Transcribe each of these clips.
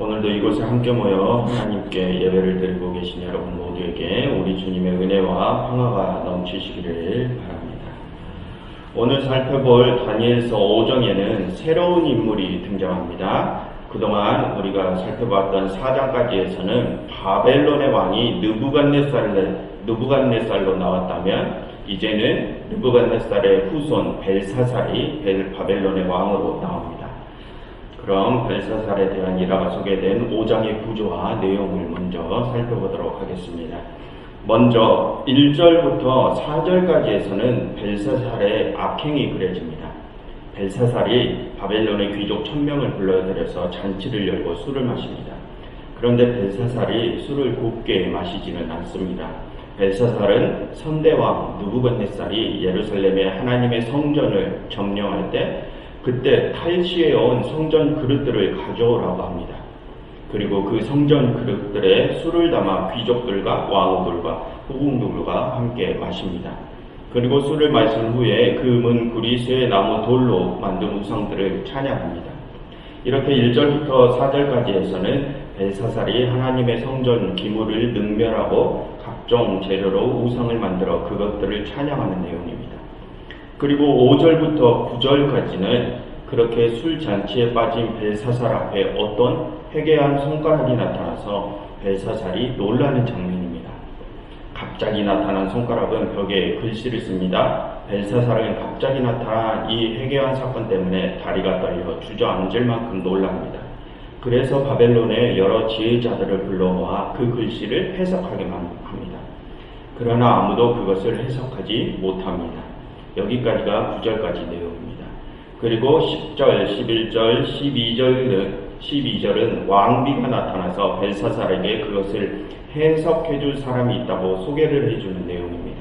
오늘도 이곳에 함께 모여 하나님께 예배를 드리고 계신 여러분 모두에게 우리 주님의 은혜와 평화가 넘치시기를 바랍니다. 오늘 살펴볼 다니엘서 5장에는 새로운 인물이 등장합니다. 그동안 우리가 살펴봤던 4장까지에서는 바벨론의 왕이 느부갓네살로 나왔다면 이제는 느부갓네살의 후손 벨사살이 벨 바벨론의 왕으로 나옵니다. 그럼 벨사살에 대한 일화가 소개된 5장의 구조와 내용을 먼저 살펴보도록 하겠습니다. 먼저 1절부터 4절까지에서는 벨사살의 악행이 그려집니다. 벨사살이 바벨론의 귀족 천명을 불러들여서 잔치를 열고 술을 마십니다. 그런데 벨사살이 술을 곱게 마시지는 않습니다. 벨사살은 선대왕 누부갓네살이 예루살렘의 하나님의 성전을 점령할 때 그때 탈취해 온 성전 그릇들을 가져오라고 합니다. 그리고 그 성전 그릇들에 술을 담아 귀족들과 왕후들과 후궁들과 함께 마십니다. 그리고 술을 마신 후에 금은 구리 쇠 나무 돌로 만든 우상들을 찬양합니다. 이렇게 1절부터 4절까지에서는 벨사살이 하나님의 성전 기물을 능멸하고 각종 재료로 우상을 만들어 그것들을 찬양하는 내용입니다. 그리고 5절부터 9절까지는 그렇게 술 잔치에 빠진 벨사살 앞에 어떤 회개한 손가락이 나타나서 벨사살이 놀라는 장면입니다. 갑자기 나타난 손가락은 벽에 글씨를 씁니다. 벨사살은 갑자기 나타난 이 회개한 사건 때문에 다리가 떨려 주저앉을 만큼 놀랍니다. 그래서 바벨론의 여러 지혜자들을 불러모아 그 글씨를 해석하게만 합니다. 그러나 아무도 그것을 해석하지 못합니다. 여기까지가 9절까지 내용입니다. 그리고 10절, 11절, 12절, 12절은 왕비가 나타나서 벨사살에게 그것을 해석해 줄 사람이 있다고 소개를 해주는 내용입니다.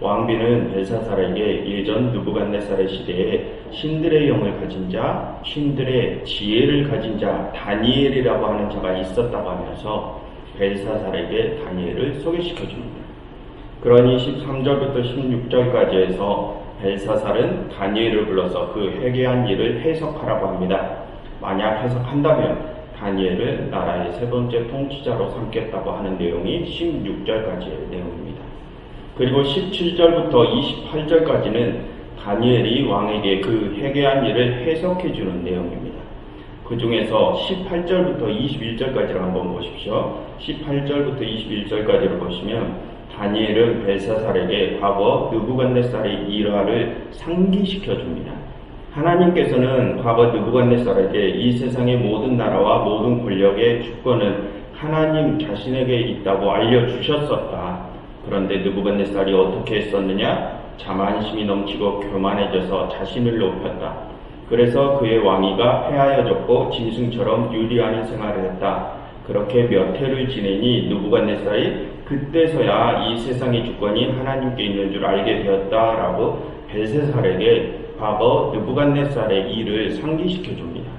왕비는 벨사살에게 예전 누부갓네살의 시대에 신들의 영을 가진 자, 신들의 지혜를 가진 자 다니엘이라고 하는 자가 있었다고 하면서 벨사살에게 다니엘을 소개시켜 줍니다. 그러니 13절부터 16절까지에서 벨사살은 다니엘을 불러서 그 회개한 일을 해석하라고 합니다. 만약 해석한다면 다니엘을 나라의 세 번째 통치자로 삼겠다고 하는 내용이 16절까지의 내용입니다. 그리고 17절부터 28절까지는 다니엘이 왕에게 그 회개한 일을 해석해 주는 내용입니다. 그 중에서 18절부터 21절까지를 한번 보십시오. 18절부터 21절까지를 보시면 다니엘은 벨사살에게 과거 느부갓네살의 일화를 상기시켜 줍니다. 하나님께서는 과거 느부갓네살에게 이 세상의 모든 나라와 모든 권력의 주권은 하나님 자신에게 있다고 알려 주셨었다. 그런데 느부갓네살이 어떻게 했었느냐? 자만심이 넘치고 교만해져서 자신을 높였다. 그래서 그의 왕위가 폐하여졌고 짐승처럼 유리한 생활을 했다. 그렇게 몇 해를 지내니 누부갓네살이 그때서야 이 세상의 주권이 하나님께 있는 줄 알게 되었다라고 벨세살에게 과거 느부갓네살의 일을 상기시켜 줍니다.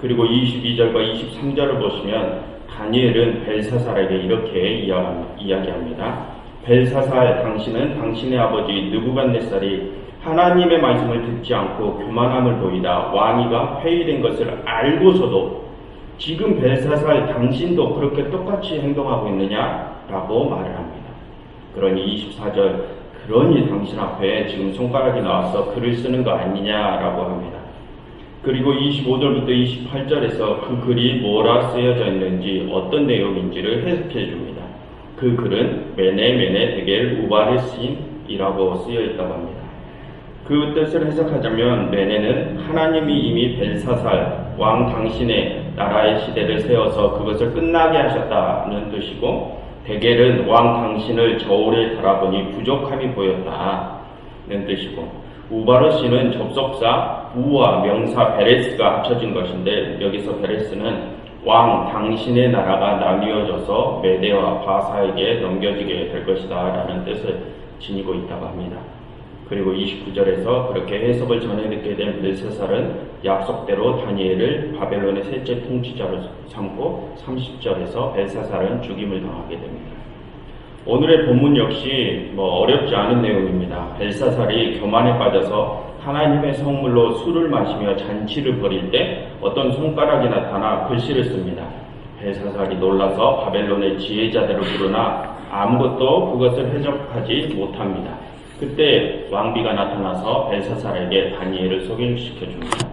그리고 22절과 23절을 보시면 다니엘은 벨사살에게 이렇게 이야기합니다. 벨사살 당신은 당신의 아버지 느부갓네살이 하나님의 말씀을 듣지 않고 교만함을 보이다 왕위가 폐위된 것을 알고서도 지금 벨사살 당신도 그렇게 똑같이 행동하고 있느냐 라고 말을 합니다. 그러니 24절 그러니 당신 앞에 지금 손가락이 나와서 글을 쓰는 거 아니냐라고 합니다. 그리고 25절부터 28절에서 그 글이 뭐라 쓰여져 있는지 어떤 내용인지를 해석해 줍니다. 그 글은 메네메네 데겔 우바르신이라고 쓰여 있다고 합니다. 그 뜻을 해석하자면 메네는 하나님이 이미 벨사살 왕 당신의 나라의 시대를 세워서 그것을 끝나게 하셨다는 뜻이고 데겔은 왕 당신을 저울에 달아보니 부족함이 보였다는 뜻이고 우바르시는 접속사 우와 명사 베레스가 합쳐진 것인데 여기서 베레스는 왕 당신의 나라가 나뉘어져서 메대와 바사에게 넘겨지게 될 것이다 라는 뜻을 지니고 있다고 합니다. 그리고 29절에서 그렇게 해석을 전해 듣게 된 벨세살은 약속대로 다니엘을 바벨론의 셋째 통치자로 삼고 30절에서 벨사살은 죽임을 당하게 됩니다. 오늘의 본문 역시 뭐 어렵지 않은 내용입니다. 벨사살이 교만에 빠져서 하나님의 성물로 술을 마시며 잔치를 벌일 때 어떤 손가락이 나타나 글씨를 씁니다. 벨사살이 놀라서 바벨론의 지혜자들을 부르나 아무것도 그것을 해석하지 못합니다. 그때 왕비가 나타나서 벨사살에게 다니엘을 소개시켜 줍니다.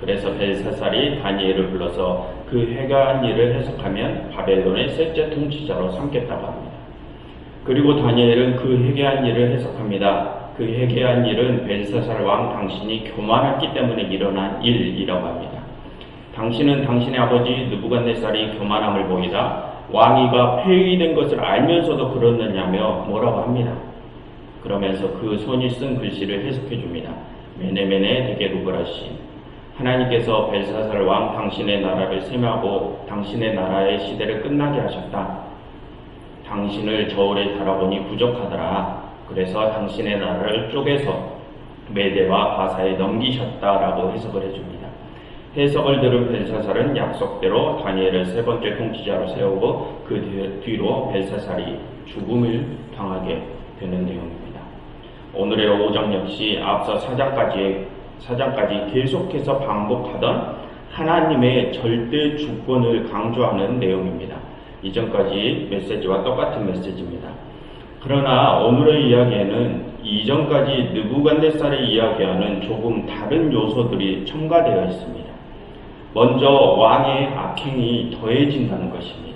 그래서 벨사살이 다니엘을 불러서 그 해가한 일을 해석하면 바벨론의 셋째 통치자로 삼겠다고 합니다. 그리고 다니엘은 그 회개한 일을 해석합니다. 그 회개한 일은 벨사살 왕 당신이 교만했기 때문에 일어난 일이라고 합니다. 당신은 당신의 아버지 느부갓네살이 교만함을 보이다 왕위가 폐위된 것을 알면서도 그러느냐며 뭐라고 합니다. 그러면서 그 손이 쓴 글씨를 해석해 줍니다. 메네메네 데게 루브라시 하나님께서 벨사살 왕 당신의 나라를 셈하고 당신의 나라의 시대를 끝나게 하셨다. 당신을 저울에 달아보니 부족하더라. 그래서 당신의 나라를 쪼개서 메대와 바사에 넘기셨다라고 해석을 해줍니다. 해석을 들은 벨사살은 약속대로 다니엘을 세 번째 통치자로 세우고 그 뒤- 뒤로 벨사살이 죽음을 당하게 되는 내용입니다. 오늘의 5장 역시 앞서 4장까지, 4장까지 계속해서 반복하던 하나님의 절대 주권을 강조하는 내용입니다. 이전까지 메시지와 똑같은 메시지입니다. 그러나 오늘의 이야기에는 이전까지 느부갓네살의 이야기와는 조금 다른 요소들이 첨가되어 있습니다. 먼저 왕의 악행이 더해진다는 것입니다.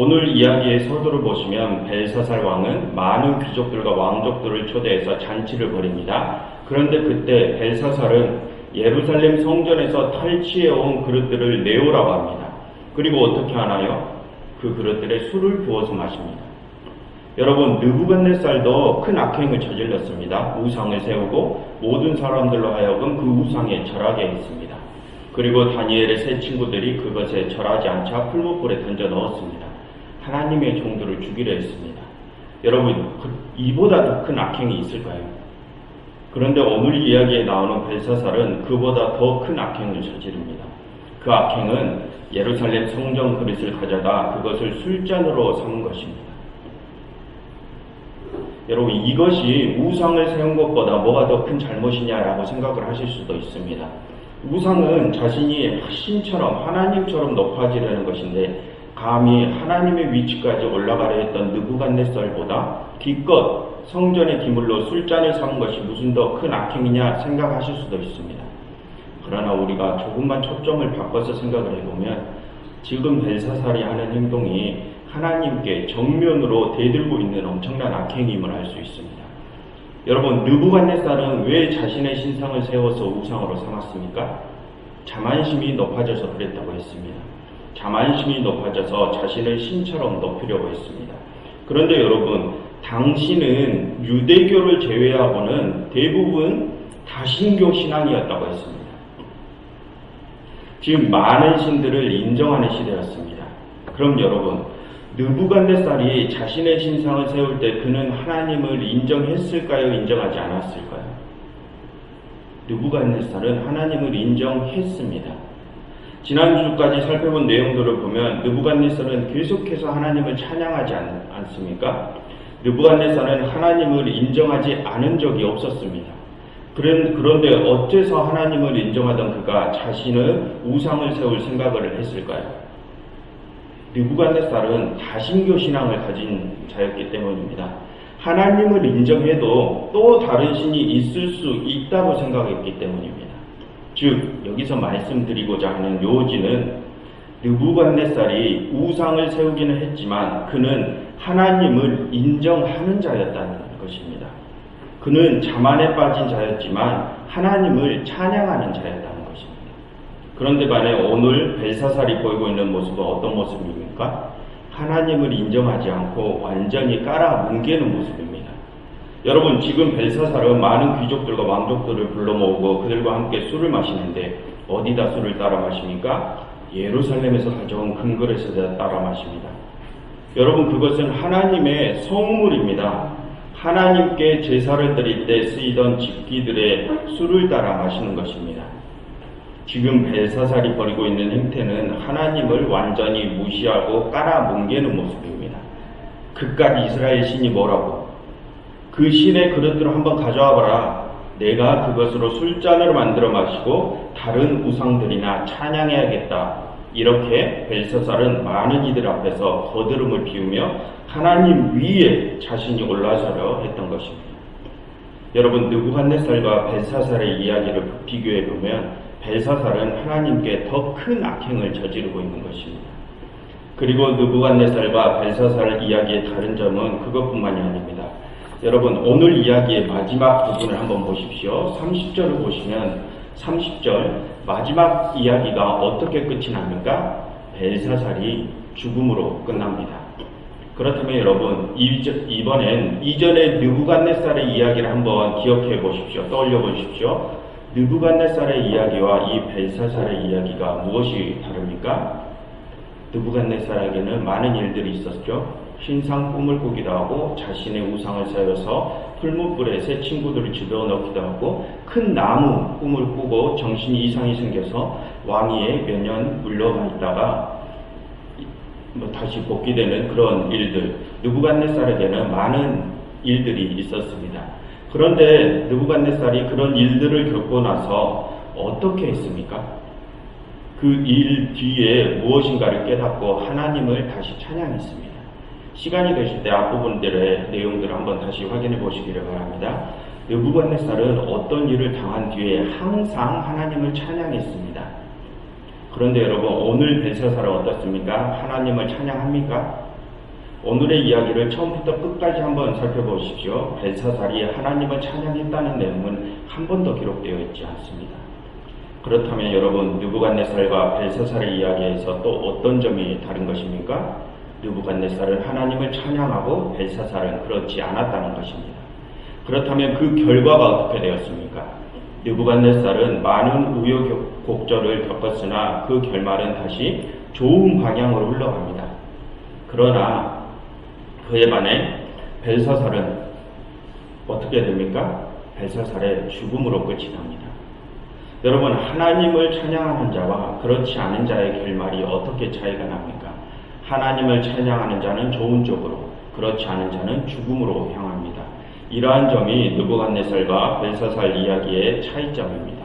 오늘 이야기의 서두를 보시면 벨사살 왕은 많은 귀족들과 왕족들을 초대해서 잔치를 벌입니다. 그런데 그때 벨사살은 예루살렘 성전에서 탈취해온 그릇들을 내오라고 합니다. 그리고 어떻게 하나요? 그 그릇들에 술을 부어서 마십니다. 여러분 느부갓네살도 큰 악행을 저질렀습니다. 우상을 세우고 모든 사람들로 하여금 그 우상에 절하게 했습니다. 그리고 다니엘의 세 친구들이 그것에 절하지 않자 풀무불에 던져 넣었습니다. 하나님의 종들을 죽이려 했습니다. 여러분 그- 이보다 더 큰 악행이 있을까요? 그런데 오늘 이야기에 나오는 벨사살은 그보다 더 큰 악행을 저지릅니다. 그 악행은 예루살렘 성전 그릇을 가져다 그것을 술잔으로 삼은 것입니다. 여러분 이것이 우상을 세운 것보다 뭐가 더 큰 잘못이냐라고 생각을 하실 수도 있습니다. 우상은 자신이 신처럼 하나님처럼 높아지려는 것인데 감히 하나님의 위치까지 올라가려 했던 느부갓네살보다 기껏 성전의 기물로 술잔을 삼은 것이 무슨 더 큰 악행이냐 생각하실 수도 있습니다. 그러나 우리가 조금만 초점을 바꿔서 생각을 해보면 지금 벨사살이 하는 행동이 하나님께 정면으로 대들고 있는 엄청난 악행임을 알 수 있습니다. 여러분 느부갓네살은 왜 자신의 신상을 세워서 우상으로 삼았습니까? 자만심이 높아져서 그랬다고 했습니다. 자만심이 높아져서 자신을 신처럼 높이려고 했습니다. 그런데 여러분 당신은 유대교를 제외하고는 대부분 다신교 신앙이었다고 했습니다. 지금 많은 신들을 인정하는 시대였습니다. 그럼 여러분, 느부갓네살이 자신의 신상을 세울 때 그는 하나님을 인정했을까요? 인정하지 않았을까요? 느부갓네살은 하나님을 인정했습니다. 지난주까지 살펴본 내용들을 보면 느부갓네살은 계속해서 하나님을 찬양하지 않, 않습니까? 느부갓네살은 하나님을 인정하지 않은 적이 없었습니다. 그런- 그런데 어째서 하나님을 인정하던 그가 자신은 우상을 세울 생각을 했을까요? 느부갓네살은 다신교 신앙을 가진 자였기 때문입니다. 하나님을 인정해도 또 다른 신이 있을 수 있다고 생각했기 때문입니다. 즉 여기서 말씀드리고자 하는 요지는 느부갓네살이 우상을 세우기는 했지만 그는 하나님을 인정하는 자였다는 것입니다. 그는 자만에 빠진 자였지만 하나님을 찬양하는 자였다는 것입니다. 그런데 반해 오늘 벨사살이 보이고 있는 모습은 어떤 모습입니까? 하나님을 인정하지 않고 완전히 깔아 뭉개는 모습입니다. 여러분 지금 벨사살은 많은 귀족들과 왕족들을 불러 모으고 그들과 함께 술을 마시는데 어디다 술을 따라 마십니까? 예루살렘에서 가져온 큰 그릇에다 따라 마십니다. 여러분 그것은 하나님의 성물입니다. 하나님께 제사를 드릴 때 쓰이던 집기들의 술을 따라 마시는 것입니다. 지금 벨사살이 벌이고 있는 행태는 하나님을 완전히 무시하고 깔아뭉개는 모습입니다. 그깟 이스라엘 신이 뭐라고? 그 신의 그릇들을 한번 가져와 봐라. 내가 그것으로 술잔으로 만들어 마시고 다른 우상들이나 찬양해야겠다. 이렇게 벨사살은 많은 이들 앞에서 거드름을 피우며 하나님 위에 자신이 올라서려 했던 것입니다. 여러분 느부갓네살과 벨사살의 이야기를 비교해 보면 벨사살은 하나님께 더 큰 악행을 저지르고 있는 것입니다. 그리고 느부갓네살과 벨사살 이야기의 다른 점은 그것뿐만이 아닙니다. 여러분 오늘 이야기의 마지막 부분을 한번 보십시오. 30절을 보시면 30절 마지막 이야기가 어떻게 끝이 납니까? 벨사살이 죽음으로 끝납니다. 그렇다면 여러분 이번엔 이전의 느부갓네살의 이야기를 한번 기억해 보십시오. 떠올려 보십시오. 느부갓네살의 이야기와 이 벨사살의 이야기가 무엇이 다릅니까? 느부갓네살에게는 많은 일들이 있었죠. 신상 꿈을 꾸기도 하고 자신의 우상을 세워서 풀무불에 새 친구들을 집어 넣기도 하고 큰 나무 꿈을 꾸고 정신이 이상이 생겨서 왕위에 몇 년 물러가 있다가 뭐 다시 복귀되는 그런 일들 느부갓네살에게는 많은 일들이 있었습니다. 그런데 느부갓네살이 그런 일들을 겪고 나서 어떻게 했습니까? 그 일 뒤에 무엇인가를 깨닫고 하나님을 다시 찬양했습니다. 시간이 되실 때 앞부분들의 내용들을 한번 다시 확인해 보시기를 바랍니다. 느부갓네살은 어떤 일을 당한 뒤에 항상 하나님을 찬양했습니다. 그런데 여러분 오늘 벨사살은 어떻습니까? 하나님을 찬양합니까? 오늘의 이야기를 처음부터 끝까지 한번 살펴보십시오. 벨사살이 하나님을 찬양했다는 내용은 한 번도 기록되어 있지 않습니다. 그렇다면 여러분 느부갓네살과 벨사살의 이야기에서 또 어떤 점이 다른 것입니까? 느부갓네살은 하나님을 찬양하고 벨사살은 그렇지 않았다는 것입니다. 그렇다면 그 결과가 어떻게 되었습니까? 느부갓네살은 많은 우여곡절을 겪었으나 그 결말은 다시 좋은 방향으로 흘러갑니다. 그러나 그에 반해 벨사살은 어떻게 됩니까? 벨사살의 죽음으로 끝이 납니다. 여러분 하나님을 찬양하는 자와 그렇지 않은 자의 결말이 어떻게 차이가 납니까? 하나님을 찬양하는 자는 좋은 쪽으로 그렇지 않은 자는 죽음으로 향합니다. 이러한 점이 느부갓네살과 벨사살 이야기의 차이점입니다.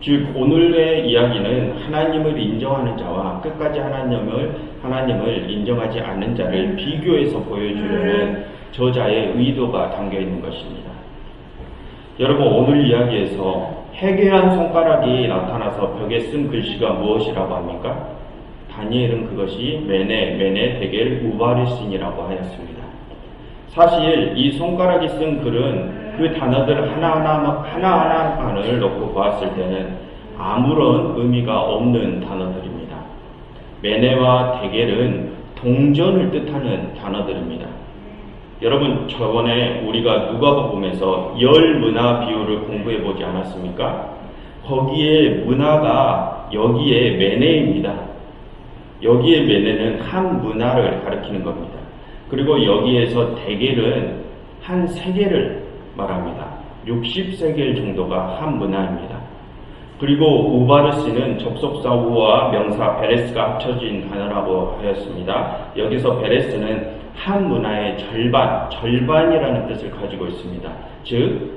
즉 오늘의 이야기는 하나님을 인정하는 자와 끝까지 하나님을 하나님을 인정하지 않는 자를 비교해서 보여주려는 저자의 의도가 담겨 있는 것입니다. 여러분 오늘 이야기에서 해괴한 손가락이 나타나서 벽에 쓴 글씨가 무엇이라고 합니까? 다니엘은 그것이 메네 메네 데겔 우바르신이라고 하였습니다. 사실 이 손가락이 쓴 글은 그 단어들 하나하나 하나하나만을 놓고 보았을 때는 아무런 의미가 없는 단어들입니다. 메네와 데겔은 동전을 뜻하는 단어들입니다. 여러분 저번에 우리가 누가복음에서 열 문화 비율을 공부해 보지 않았습니까? 거기에 문화가 여기에 메네입니다. 여기에 메네는 한 문화를 가리키는 겁니다. 그리고 여기에서 대겔은 한 세계를 말합니다. 60세겔 정도가 한 문화입니다. 그리고 우바르시는 접속사 우와 명사 베레스가 합쳐진 단어라고 하였습니다. 여기서 베레스는 한 문화의 절반, 절반이라는 뜻을 가지고 있습니다. 즉,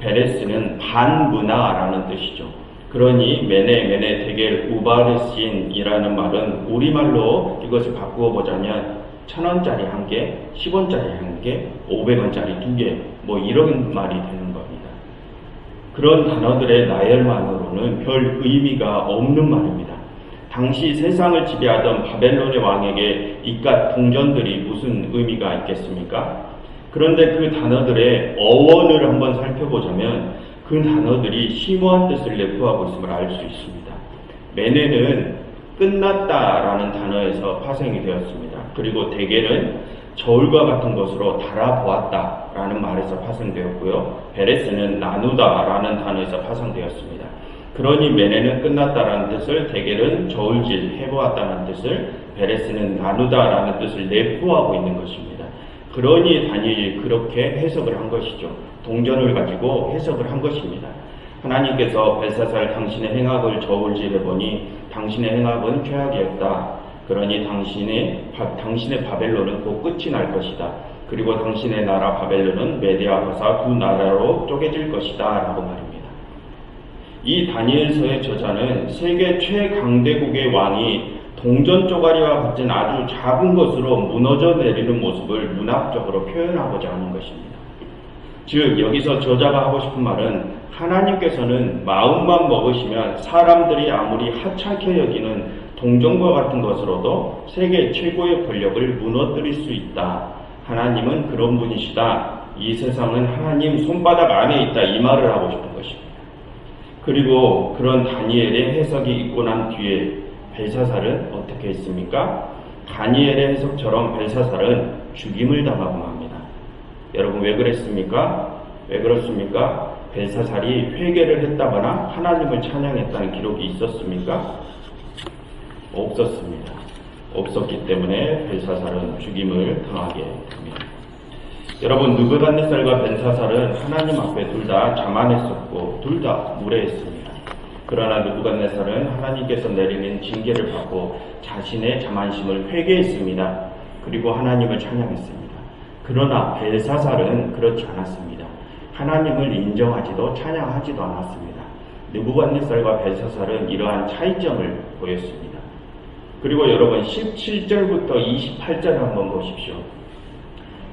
베레스는 반문화라는 뜻이죠. 그러니 메네 메네 대겔 우바르신이라는 말은 우리말로 이것을 바꾸어 보자면 천 원짜리 한 개, 십 원짜리 한 개, 오백 원짜리 두 개, 뭐 이런 말이 되는 겁니다. 그런 단어들의 나열만으로는 별 의미가 없는 말입니다. 당시 세상을 지배하던 바벨론의 왕에게 이깟 동전들이 무슨 의미가 있겠습니까? 그런데 그 단어들의 어원을 한번 살펴보자면 그 단어들이 심오한 뜻을 내포하고 있음을 알 수 있습니다. 메네는 끝났다라는 단어에서 파생이 되었습니다. 그리고 대개는 저울과 같은 것으로 달아보았다라는 말에서 파생되었고요. 베레스는 나누다라는 단어에서 파생되었습니다. 그러니 메네는 끝났다라는 뜻을 대개는 저울질 해보았다는 뜻을 베레스는 나누다라는 뜻을 내포하고 있는 것입니다. 그러니 다니엘이 그렇게 해석을 한 것이죠. 동전을 가지고 해석을 한 것입니다. 하나님께서 벨사살 당신의 행악을 저울질해 보니 당신의 행악은 죄악이었다. 그러니 당신의, 바, 당신의 바벨론은 곧 끝이 날 것이다. 그리고 당신의 나라 바벨론은 메디아 바사 두 나라로 쪼개질 것이다. 라고 말입니다. 이 다니엘서의 저자는 세계 최강대국의 왕이 동전 쪼가리와 같은 아주 작은 것으로 무너져 내리는 모습을 문학적으로 표현하고자 하는 것입니다. 즉, 여기서 저자가 하고 싶은 말은 하나님께서는 마음만 먹으시면 사람들이 아무리 하찮게 여기는 동전과 같은 것으로도 세계 최고의 권력을 무너뜨릴 수 있다. 하나님은 그런 분이시다. 이 세상은 하나님 손바닥 안에 있다. 이 말을 하고 싶은 것입니다. 그리고 그런 다니엘의 해석이 있고 난 뒤에 벨사살은 어떻게 했습니까? 다니엘의 해석처럼 벨사살은 죽임을 당하고 맙니다. 여러분 왜 그랬습니까? 왜 그렇습니까? 벨사살이 회개를 했다거나 하나님을 찬양했다는 기록이 있었습니까? 없었습니다. 없었기 때문에 벨사살은 죽임을 당하게 됩니다. 여러분 누브갓네살과 벨사살은 하나님 앞에 둘 다 자만했었고 둘 다 무례했습니다. 그러나 누브갓네살은 하나님께서 내리는 징계를 받고 자신의 자만심을 회개했습니다. 그리고 하나님을 찬양했습니다. 그러나 벨사살은 그렇지 않았습니다. 하나님을 인정하지도 찬양하지도 않았습니다. 느부갓네살과 벨사살은 이러한 차이점을 보였습니다. 그리고 여러분 17절부터 28절 한번 보십시오.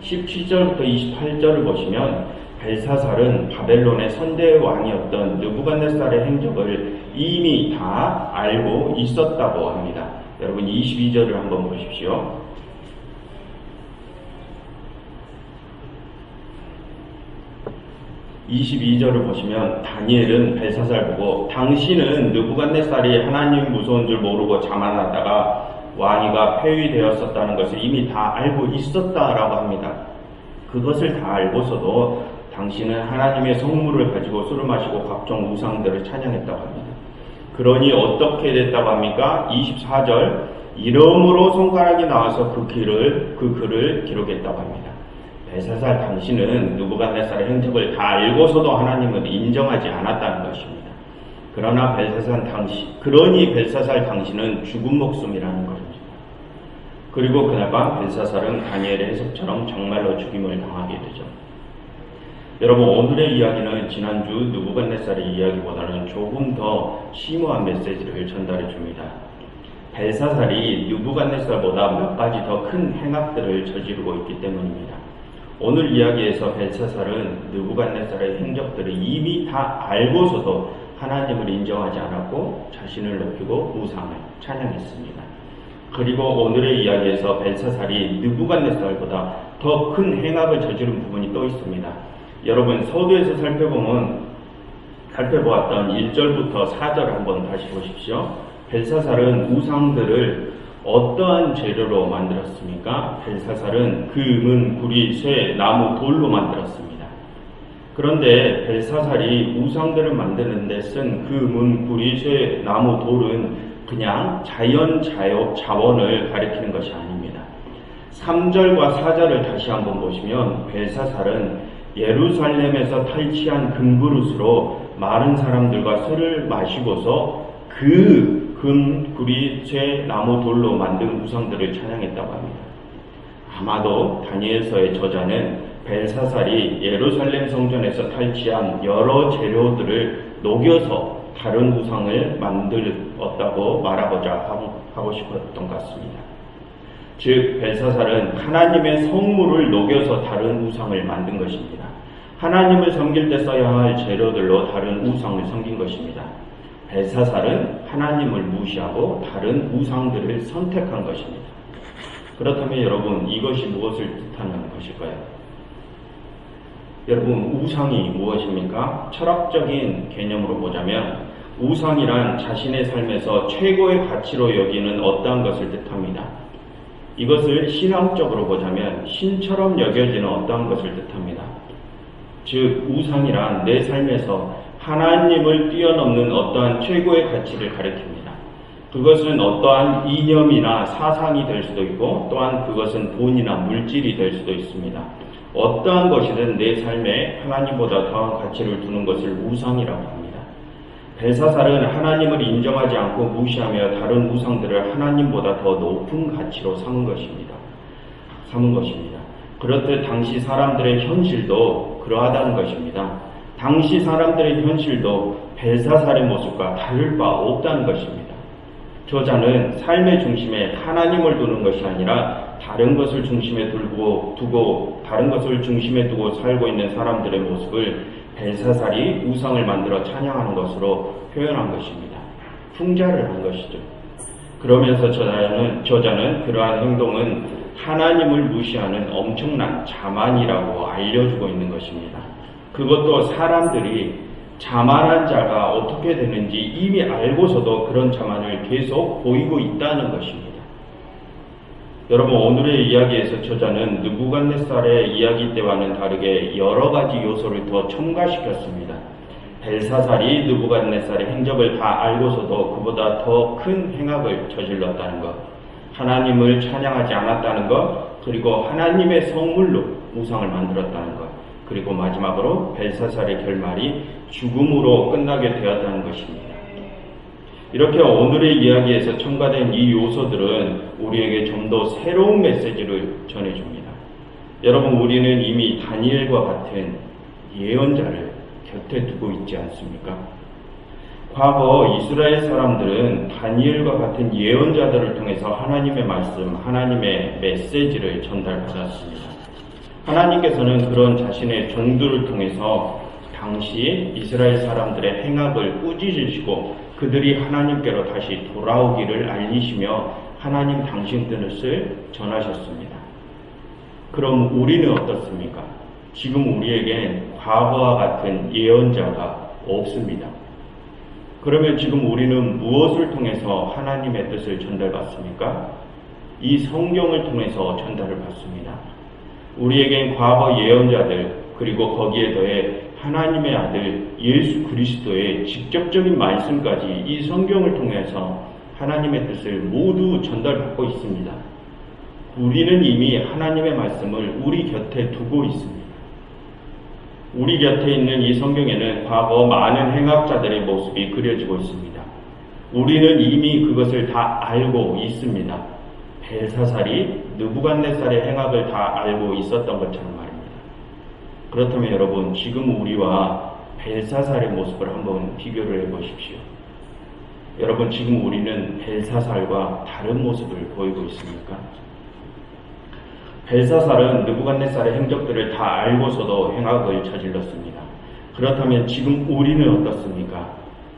17절부터 28절을 보시면 벨사살은 바벨론의 선대 왕이었던 느부갓네살의 행적을 이미 다 알고 있었다고 합니다. 여러분 22절을 한번 보십시오. 22절을 보시면 다니엘은 벨사살 보고 당신은 느부갓네살이 하나님 무서운 줄 모르고 자만하다가 왕위가 폐위되었었다는 것을 이미 다 알고 있었다라고 합니다. 그것을 다 알고서도 당신은 하나님의 성물을 가지고 술을 마시고 각종 우상들을 찬양했다고 합니다. 그러니 어떻게 됐다고 합니까? 24절 이름으로 손가락이 나와서 그 글을 그 글을 기록했다고 합니다. 벨사살 당신은 누구갓네살의 행적을 다 알고서도 하나님을 인정하지 않았다는 것입니다. 그러나 벨사살 당신 그러니 벨사살 당신은 죽은 목숨이라는 것입니다. 그리고 그날 밤 벨사살은 다니엘의 해석처럼 정말로 죽임을 당하게 되죠. 여러분 오늘의 이야기는 지난주 누부갓네살의 이야기보다는 조금 더 심오한 메시지를 전달해 줍니다. 벨사살이 누부갓네살보다 몇 가지 더 큰 행악들을 저지르고 있기 때문입니다. 오늘 이야기에서 벨사살은 느부갓네살의 행적들을 이미 다 알고서도 하나님을 인정하지 않았고 자신을 높이고 우상을 찬양했습니다. 그리고 오늘의 이야기에서 벨사살이 느부갓네살보다 더 큰 행악을 저지른 부분이 또 있습니다. 여러분 서두에서 살펴보면 살펴보았던 1절부터 4절 한번 다시 보십시오. 벨사살은 우상들을 어떠한 재료로 만들었습니까? 벨사살은 금은, 구리, 쇠, 나무, 돌로 만들었습니다. 그런데 벨사살이 우상들을 만드는 데 쓴 금은, 구리, 쇠, 나무, 돌은 그냥 자연 자요, 자원을 가리키는 것이 아닙니다. 3절과 4절을 다시 한번 보시면 벨사살은 예루살렘에서 탈취한 금그릇으로 마른 사람들과 술을 마시고서 그 금, 구리, 쇠, 나무, 돌로 만든 우상들을 찬양했다고 합니다. 아마도 다니엘서의 저자는 벨사살이 예루살렘 성전에서 탈취한 여러 재료들을 녹여서 다른 우상을 만들었다고 말하고자 하고 싶었던 것 같습니다. 즉 벨사살은 하나님의 성물을 녹여서 다른 우상을 만든 것입니다. 하나님을 섬길 때 써야 할 재료들로 다른 우상을 섬긴 것입니다. 벨사살은 하나님을 무시하고 다른 우상들을 선택한 것입니다. 그렇다면 여러분 이것이 무엇을 뜻하는 것일까요? 여러분 우상이 무엇입니까? 철학적인 개념으로 보자면 우상이란 자신의 삶에서 최고의 가치로 여기는 어떠한 것을 뜻합니다. 이것을 신앙적으로 보자면 신처럼 여겨지는 어떠한 것을 뜻합니다. 즉 우상이란 내 삶에서 하나님을 뛰어넘는 어떠한 최고의 가치를 가리킵니다. 그것은 어떠한 이념이나 사상이 될 수도 있고 또한 그것은 돈이나 물질이 될 수도 있습니다. 어떠한 것이든 내 삶에 하나님보다 더한 가치를 두는 것을 우상이라고 합니다. 벨사살은 하나님을 인정하지 않고 무시하며 다른 우상들을 하나님보다 더 높은 가치로 삼은 것입니다. 삼은 것입니다. 그렇듯 당시 사람들의 현실도 그러하다는 것입니다. 당시 사람들의 현실도 벨사살의 모습과 다를 바 없다는 것입니다. 저자는 삶의 중심에 하나님을 두는 것이 아니라 다른 것을 중심에 두고 두고 다른 것을 중심에 두고 살고 있는 사람들의 모습을 벨사살이 우상을 만들어 찬양하는 것으로 표현한 것입니다. 풍자를 한 것이죠. 그러면서 저자는 저자는 그러한 행동은 하나님을 무시하는 엄청난 자만이라고 알려주고 있는 것입니다. 그것도 사람들이 자만한 자가 어떻게 되는지 이미 알고서도 그런 자만을 계속 보이고 있다는 것입니다. 여러분 오늘의 이야기에서 저자는 느부갓네살의 이야기 때와는 다르게 여러 가지 요소를 더 첨가시켰습니다. 벨사살이 느부갓네살의 행적을 다 알고서도 그보다 더 큰 행악을 저질렀다는 것, 하나님을 찬양하지 않았다는 것, 그리고 하나님의 성물로 우상을 만들었다는 것, 그리고 마지막으로 벨사살의 결말이 죽음으로 끝나게 되었다는 것입니다. 이렇게 오늘의 이야기에서 첨가된 이 요소들은 우리에게 좀 더 새로운 메시지를 전해줍니다. 여러분, 우리는 이미 다니엘과 같은 예언자를 곁에 두고 있지 않습니까? 과거 이스라엘 사람들은 다니엘과 같은 예언자들을 통해서 하나님의 말씀, 하나님의 메시지를 전달받았습니다. 하나님께서는 그런 자신의 종들을 통해서 당시 이스라엘 사람들의 행악을 꾸짖으시고 그들이 하나님께로 다시 돌아오기를 알리시며 하나님 당신 뜻을 전하셨습니다. 그럼 우리는 어떻습니까? 지금 우리에겐 과거와 같은 예언자가 없습니다. 그러면 지금 우리는 무엇을 통해서 하나님의 뜻을 전달받습니까? 이 성경을 통해서 전달을 받습니다. 우리에겐 과거 예언자들 그리고 거기에 더해 하나님의 아들 예수 그리스도의 직접적인 말씀까지 이 성경을 통해서 하나님의 뜻을 모두 전달받고 있습니다. 우리는 이미 하나님의 말씀을 우리 곁에 두고 있습니다. 우리 곁에 있는 이 성경에는 과거 많은 행악자들의 모습이 그려지고 있습니다. 우리는 이미 그것을 다 알고 있습니다. 벨사살이 느부갓네살의 행악을 다 알고 있었던 것처럼 말입니다. 그렇다면 여러분 지금 우리와 벨사살의 모습을 한번 비교를 해보십시오. 여러분 지금 우리는 벨사살과 다른 모습을 보이고 있습니까? 벨사살은 느부갓네살의 행적들을 다 알고서도 행악을 저질렀습니다. 그렇다면 지금 우리는 어떻습니까?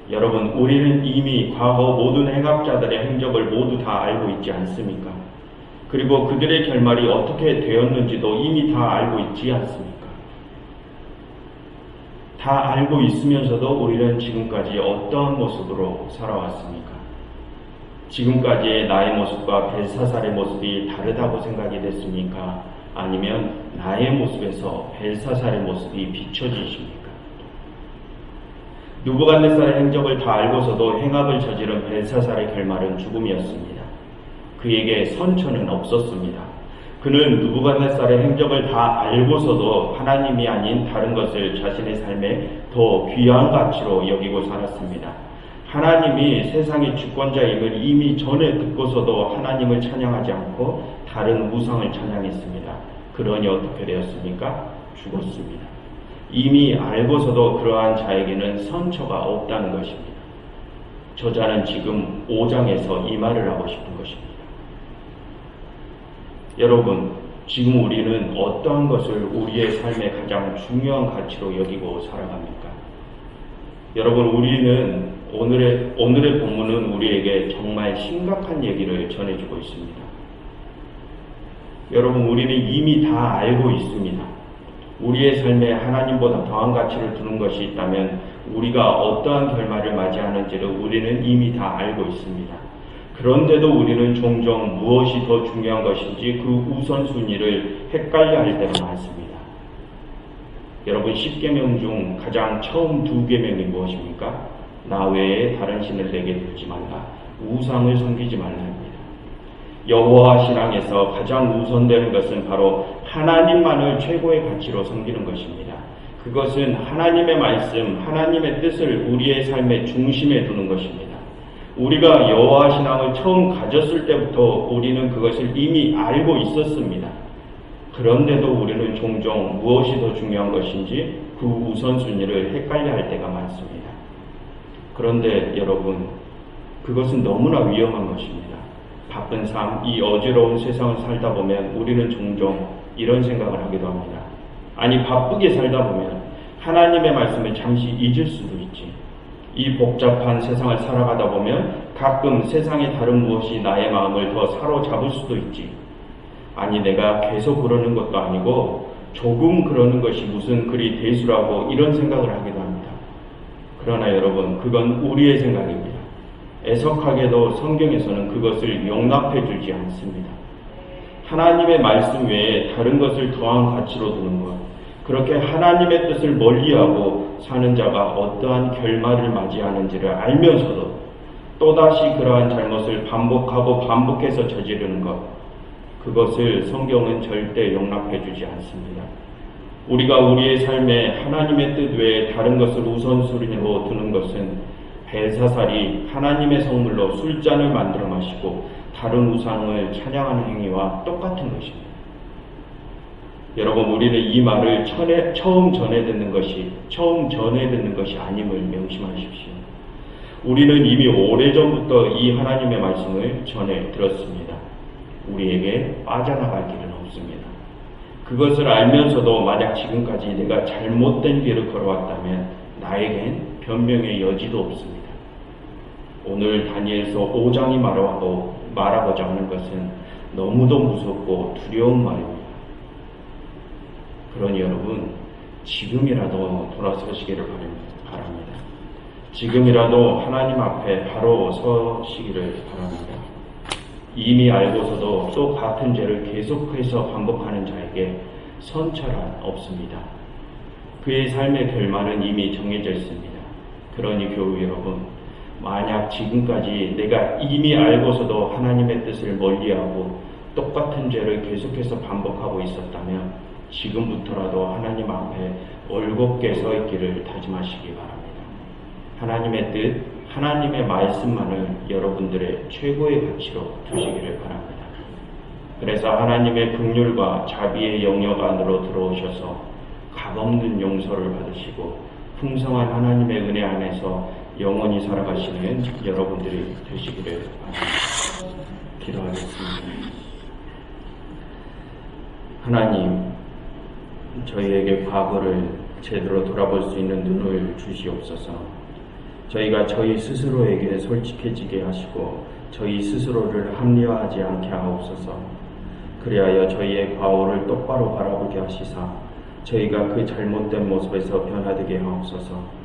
여러분 우리는 이미 과거 모든 행악자들의 행적을 모두 다 알고 있지 않습니까? 그리고 그들의 결말이 어떻게 되었는지도 이미 다 알고 있지 않습니까? 다 알고 있으면서도 우리는 지금까지 어떠한 모습으로 살아왔습니까? 지금까지의 나의 모습과 벨사살의 모습이 다르다고 생각이 됐습니까? 아니면 나의 모습에서 벨사살의 모습이 비춰지십니까? 누부갓네살의 행적을 다 알고서도 행악을 저지른 벨사살의 결말은 죽음이었습니다. 그에게 선처는 없었습니다. 그는 누부갓네살의 행적을 다 알고서도 하나님이 아닌 다른 것을 자신의 삶에 더 귀한 가치로 여기고 살았습니다. 하나님이 세상의 주권자임을 이미 전에 듣고서도 하나님을 찬양하지 않고 다른 우상을 찬양했습니다. 그러니 어떻게 되었습니까? 죽었습니다. 이미 알고서도 그러한 자에게는 선처가 없다는 것입니다. 저자는 지금 5장에서 이 말을 하고 싶은 것입니다. 여러분, 지금 우리는 어떠한 것을 우리의 삶의 가장 중요한 가치로 여기고 살아갑니까? 여러분, 우리는 오늘의, 오늘의 본문은 우리에게 정말 심각한 얘기를 전해주고 있습니다. 여러분, 우리는 이미 다 알고 있습니다. 우리의 삶에 하나님보다 더한 가치를 두는 것이 있다면 우리가 어떠한 결말을 맞이하는지를 우리는 이미 다 알고 있습니다. 그런데도 우리는 종종 무엇이 더 중요한 것인지 그 우선순위를 헷갈려 할 때가 많습니다. 여러분 10계명 중 가장 처음 두 계명이 무엇입니까? 나 외에 다른 신을 내게 두지 말라. 우상을 섬기지 말라입니다. 여호와 신앙에서 가장 우선되는 것은 바로 하나님만을 최고의 가치로 섬기는 것입니다. 그것은 하나님의 말씀, 하나님의 뜻을 우리의 삶의 중심에 두는 것입니다. 우리가 여호와 신앙을 처음 가졌을 때부터 우리는 그것을 이미 알고 있었습니다. 그런데도 우리는 종종 무엇이 더 중요한 것인지 그 우선순위를 헷갈려 할 때가 많습니다. 그런데 여러분, 그것은 너무나 위험한 것입니다. 바쁜 삶, 이 어지러운 세상을 살다 보면 우리는 종종 이런 생각을 하기도 합니다. 아니, 바쁘게 살다 보면 하나님의 말씀을 잠시 잊을 수도 있지. 이 복잡한 세상을 살아가다 보면 가끔 세상의 다른 무엇이 나의 마음을 더 사로잡을 수도 있지. 아니, 내가 계속 그러는 것도 아니고 조금 그러는 것이 무슨 그리 대수라고 이런 생각을 하기도 합니다. 그러나 여러분, 그건 우리의 생각입니다. 애석하게도 성경에서는 그것을 용납해 주지 않습니다. 하나님의 말씀 외에 다른 것을 더한 가치로 두는 것, 그렇게 하나님의 뜻을 멀리하고 사는 자가 어떠한 결말을 맞이하는지를 알면서도 또다시 그러한 잘못을 반복하고 반복해서 저지르는 것, 그것을 성경은 절대 용납해 주지 않습니다. 우리가 우리의 삶에 하나님의 뜻 외에 다른 것을 우선순위로 두는 것은 벨사살이 하나님의 성물로 술잔을 만들어 마시고 다른 우상을 찬양하는 행위와 똑같은 것입니다. 여러분, 우리는 이 말을 처에, 처음 전해 듣는 것이, 처음 전해 듣는 것이 아님을 명심하십시오. 우리는 이미 오래전부터 이 하나님의 말씀을 전해 들었습니다. 우리에게 빠져나갈 없습니다. 그것을 알면서도 만약 지금까지 내가 잘못된 길을 걸어왔다면 나에겐 변명의 여지도 없습니다. 오늘 다니엘서 5장이 말하고, 말하고자 하는 것은 너무도 무섭고 두려운 말입니다. 그러니 여러분, 지금이라도 돌아서시기를 바랍니다. 지금이라도 하나님 앞에 바로 서시기를 바랍니다. 이미 알고서도 또 같은 죄를 계속해서 반복하는 자에게 선처란 없습니다. 그의 삶의 결말은 이미 정해져 있습니다. 그러니 교우 여러분, 만약 지금까지 내가 이미 알고서도 하나님의 뜻을 멀리하고 똑같은 죄를 계속해서 반복하고 있었다면 지금부터라도 하나님 앞에 올곧게 서 있기를 다짐하시기 바랍니다. 하나님의 뜻, 하나님의 말씀만을 여러분들의 최고의 가치로 두시기를 바랍니다. 그래서 하나님의 긍휼과 자비의 영역 안으로 들어오셔서 값없는 용서를 받으시고 풍성한 하나님의 은혜 안에서 영원히 살아가시는 여러분들이 되시기를 바랍니다. 기도하겠습니다. 하나님, 저희에게 과거를 제대로 돌아볼 수 있는 눈을 주시옵소서. 저희가 저희 스스로에게 솔직해지게 하시고 저희 스스로를 합리화하지 않게 하옵소서. 그리하여 저희의 과오를 똑바로 바라보게 하시사 저희가 그 잘못된 모습에서 변화되게 하옵소서.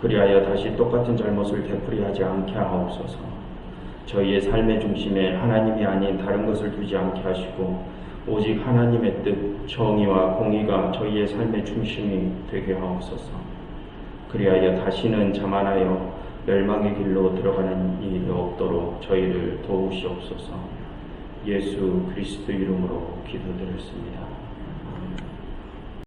그리하여 다시 똑같은 잘못을 되풀이하지 않게 하옵소서. 저희의 삶의 중심에 하나님이 아닌 다른 것을 두지 않게 하시고 오직 하나님의 뜻, 정의와 공의가 저희의 삶의 중심이 되게 하옵소서. 그리하여 다시는 자만하여 멸망의 길로 들어가는 일이 없도록 저희를 도우시옵소서. 예수 그리스도 이름으로 기도드렸습니다.